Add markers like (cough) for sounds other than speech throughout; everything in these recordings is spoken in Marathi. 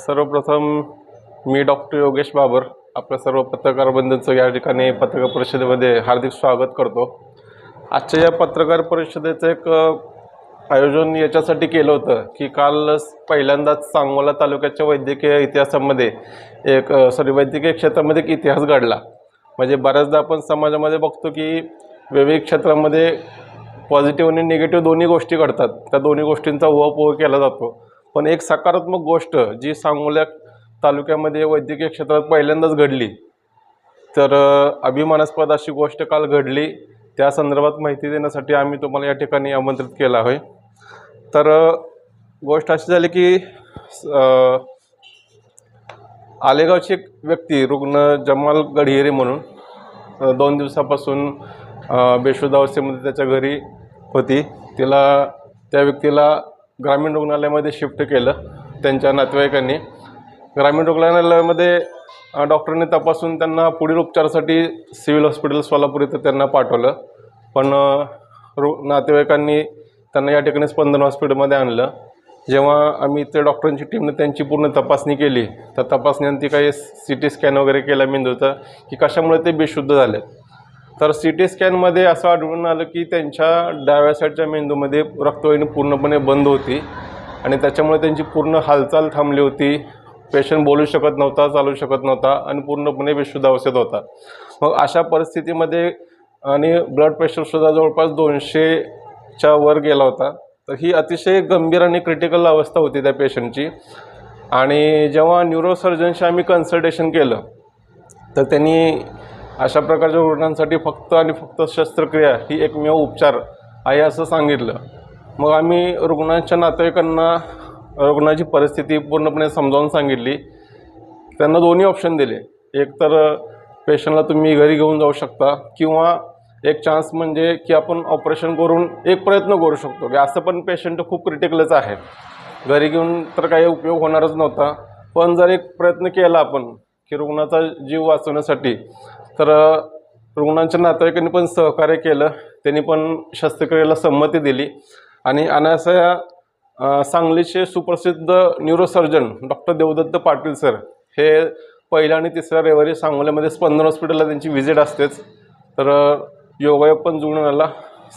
सर्वप्रथम मी डॉक्टर योगेश बाबर आपल्या सर्व पत्रकार बंधूंचं या ठिकाणी पत्रकार परिषदेमध्ये हार्दिक स्वागत करतो. आजच्या या पत्रकार परिषदेचं एक आयोजन याच्यासाठी केलं होतं की काल पहिल्यांदाच सांगोला तालुक्याच्या वैद्यकीय इतिहासामध्ये एक सॉरी वैद्यकीय क्षेत्रामध्ये एक इतिहास घडला. म्हणजे बऱ्याचदा आपण समाजामध्ये बघतो की वेगवेगळ्या क्षेत्रामध्ये पॉझिटिव्ह आणि निगेटिव्ह दोन्ही गोष्टी घडतात. त्या दोन्ही गोष्टींचा उहापोह केला जातो. पण एक सकारात्मक गोष्ट जी सांगोल्या तालुक्यामध्ये वैद्यकीय क्षेत्रात पहिल्यांदाच घडली तर अभिमानास्पद अशी गोष्ट काल घडली. त्या संदर्भात माहिती देण्यासाठी आम्ही तुम्हाला या ठिकाणी आमंत्रित केलं आहे. तर गोष्ट अशी झाली की आलेगावची एक व्यक्ती रुग्ण जमाल गडहिरे म्हणून दोन दिवसापासून अ, बेशुद्ध अवस्थेमध्ये त्याच्या घरी होती. तिला त्या व्यक्तीला ग्रामीण रुग्णालयामध्ये शिफ्ट केलं त्यांच्या नातेवाईकांनी. ग्रामीण रुग्णालयामध्ये अ, डॉक्टरने तपासून त्यांना पुढील उपचारासाठी सिव्हिल हॉस्पिटल सोलापूर इथं त्यांना पाठवलं. पण रु नातेवाईकांनी त्यांना या ठिकाणी स्पंदन हॉस्पिटलमध्ये आणलं. जेव्हा आम्ही ते डॉक्टरांची टीमने त्यांची पूर्ण तपासणी केली तर तपासणीनंतर काही सी टी स्कॅन वगैरे केला मेंदूचा की कशामुळे ते बेशुद्ध झाले. तर सी टी स्कॅनमध्ये असं आढळून आलं की त्यांच्या डाव्या साईडच्या मेंदूमध्ये रक्तवाहिनी पूर्णपणे बंद होती आणि त्याच्यामुळे त्यांची पूर्ण हालचाल थांबली होती. पेशंट बोलू शकत नव्हता चालू शकत नव्हता आणि पूर्णपणे बेशुद्ध अवस्थेत होता. मग अशा परिस्थितीमध्ये आणि ब्लड प्रेशरसुद्धा जवळपास दोनशेच्या वर गेला होता. तर ही अतिशय गंभीर आणि क्रिटिकल अवस्था होती त्या पेशंटची आणि जेव्हा न्यूरोसर्जनशी आम्ही कन्सल्टेशन केलं तर त्यांनी अशा प्रकारच्या रुग्णांसाठी फक्त आणि फक्त शस्त्रक्रिया ही एकमेव उपचार आहे असं सांगितलं. मग आम्ही रुग्णांच्या नातेवाईकांना रुग्णाची परिस्थिती पूर्णपणे समजावून सांगितली. त्यांना दोन्ही ऑप्शन दिले. एक तर पेशंटला तुम्ही घरी घेऊन जाऊ शकता किंवा एक चान्स म्हणजे की आपण ऑपरेशन करून एक प्रयत्न करू शकतो. की असं पण पेशंट खूप क्रिटिकलच आहे घरी घेऊन तर काही उपयोग होणारच नव्हता. पण जर एक प्रयत्न केला आपण की रुग्णाचा जीव वाचवण्यासाठी तर रुग्णांच्या नातेवाईकांनी पण सहकार्य केलं. त्यांनी पण शस्त्रक्रियेला संमती दिली. आणि अनासया सांगलीचे सुप्रसिद्ध neurosurgeon doctor Devdatta Patil sir हे पहिल्या आणि तिसऱ्या रविवारी सांगोल्यामध्ये स्पंदन हॉस्पिटलला त्यांची व्हिजिट असतेच. तर योगायोग पण जुळून आला.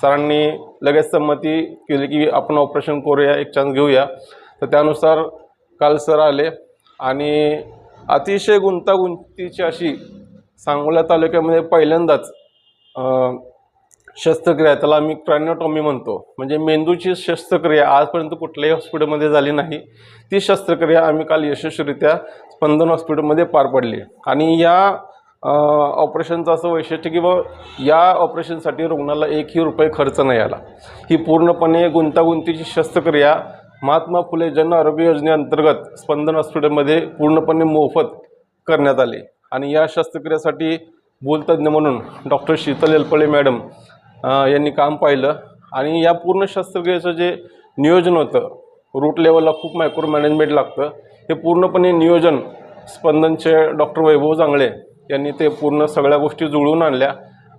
सरांनी लगेच संमती केली की आपण ऑपरेशन करूया एक चान्स घेऊया. तर त्यानुसार काल सर आले. आणि अतिशय गुंतागुंतीची अशी सांगोला तालुक्यामध्ये पहिल्यांदाच शस्त्रक्रिया त्याला आम्ही क्रॅनोटॉमी म्हणतो. म्हणजे मेंदूची शस्त्रक्रिया आजपर्यंत कुठल्याही हॉस्पिटलमध्ये झाली नाही. ती शस्त्रक्रिया आम्ही काल यशस्वीरित्या स्पंदन हॉस्पिटलमध्ये पार पडली. आणि या ऑपरेशनचं असं वैशिष्ट्य की बा या ऑपरेशनसाठी रुग्णाला एकही रुपये खर्च नाही आला. ही पूर्णपणे गुंतागुंतीची शस्त्रक्रिया महात्मा फुले जन आरोग्य योजनेअंतर्गत स्पंदन हॉस्पिटलमध्ये पूर्णपणे मोफत करण्यात आली. आणि या शस्त्रक्रियेसाठी बोलतज्ञ म्हणून डॉक्टर शीतल एलपळे मॅडम यांनी काम पाहिलं. आणि या पूर्ण शस्त्रक्रियेचं जे नियोजन होतं रूट लेवलला खूप मायक्रो मॅनेजमेंट लागतं. हे पूर्णपणे नियोजन स्पंदनचे डॉक्टर वैभव जांगळे यांनी ते पूर्ण सगळ्या गोष्टी जुळवून आणल्या.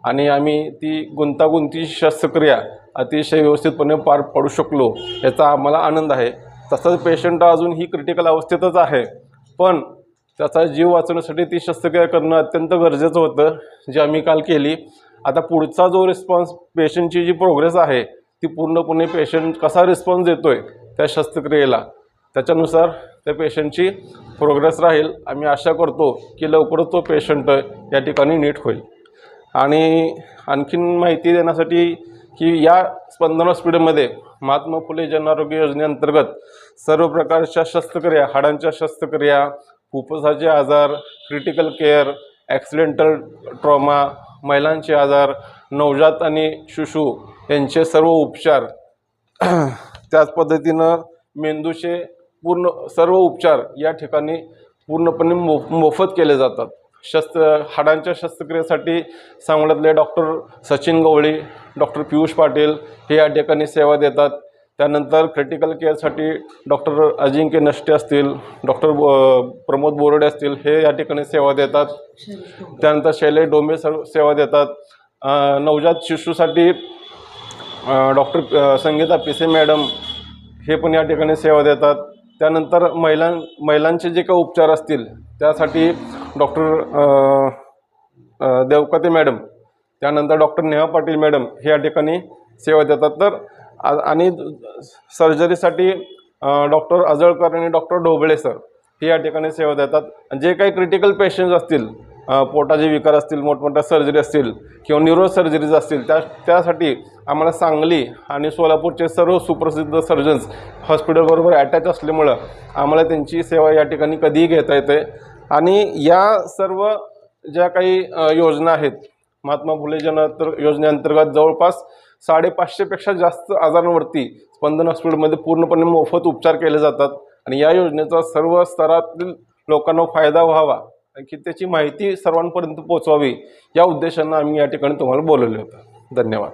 आणि आम्ही ती गुंतागुंतीची शस्त्रक्रिया अतिशय व्यवस्थितपणे पार पाडू शकलो याचा आम्हाला आनंद आहे. तसंच पेशंट अजून ही क्रिटिकल अवस्थेतच आहे. पण त्याचा जीव वाचवण्यासाठी ती शस्त्रक्रिया करणं अत्यंत गरजेचं होतं जे आम्ही काल केली. आता पुढचा जो रिस्पॉन्स पेशंटची जी प्रोग्रेस आहे ती पूर्णपणे पेशंट कसा रिस्पॉन्स देतो आहे त्या शस्त्रक्रियेला. त्याच्यानुसार त्या पेशंटची प्रोग्रेस राहील. आम्ही आशा करतो की लवकरच तो पेशंट या ठिकाणी नीट होईल. आणि आणखीन माहिती देण्यासाठी की या स्पंदन हॉस्पिटलमध्ये महात्मा फुले जन आरोग्य योजनेअंतर्गत सर्व प्रकारच्या शस्त्रक्रिया हाडांच्या शस्त्रक्रिया फुफ्फुसाचे आजार क्रिटिकल केअर ॲक्सिडेंटल ट्रॉमा महिलांचे आजार नवजात आणि शिशु यांचे सर्व उपचार. (clears throat) त्याच पद्धतीनं मेंदूचे पूर्ण सर्व उपचार या ठिकाणी पूर्णपणे मो मोफत केले जातात. शस्त्र हाडांच्या शस्त्रक्रियेसाठी सांगण्यातले डॉक्टर सचिन गवळी डॉक्टर पियुष पाटील हे या ठिकाणी सेवा देतात. त्यानंतर क्रिटिकल केअरसाठी डॉक्टर अजिंक्य नष्टे असतील डॉक्टर प्रमोद बोरडे असतील हे या ठिकाणी सेवा देतात. त्यानंतर शैले डोंबे सर्व सेवा देतात. नवजात शिशूसाठी डॉक्टर संगीता पिसे मॅडम हे पण या ठिकाणी सेवा देतात. त्यानंतर महिलां महिलांचे जे काही उपचार असतील त्यासाठी डॉक्टर देवकते मॅडम त्यानंतर डॉक्टर नेहा पाटील मॅडम हे या ठिकाणी सेवा देतात. तर आणि सर्जरीसाठी डॉक्टर अजळकर आणि डॉक्टर ढोबळे सर हे या ठिकाणी सेवा देतात. जे काही क्रिटिकल पेशंट्स असतील पोटाचे विकार असतील मोठमोठ्या सर्जरी असतील किंवा न्यूरो सर्जरीज असतील त्या त्यासाठी आम्हाला सांगली आणि सोलापूरचे सर्व सुप्रसिद्ध सर्जन्स हॉस्पिटलबरोबर अटॅच असल्यामुळं आम्हाला त्यांची सेवा या ठिकाणी कधीही घेता येते. आणि या सर्व ज्या काही योजना आहेत महात्मा फुले जन योजनेअंतर्गत जवळपास साडेपाचशेपेक्षा जास्त आजारांवरती स्पंदन हॉस्पिटलमध्ये पूर्णपणे मोफत उपचार केले जातात. आणि या योजनेचा सर्व स्तरातील लोकांना फायदा व्हावा आणखी त्याची माहिती सर्वांपर्यंत पोहोचवावी या उद्देशानं आम्ही या ठिकाणी तुम्हाला बोलवले होतं. धन्यवाद.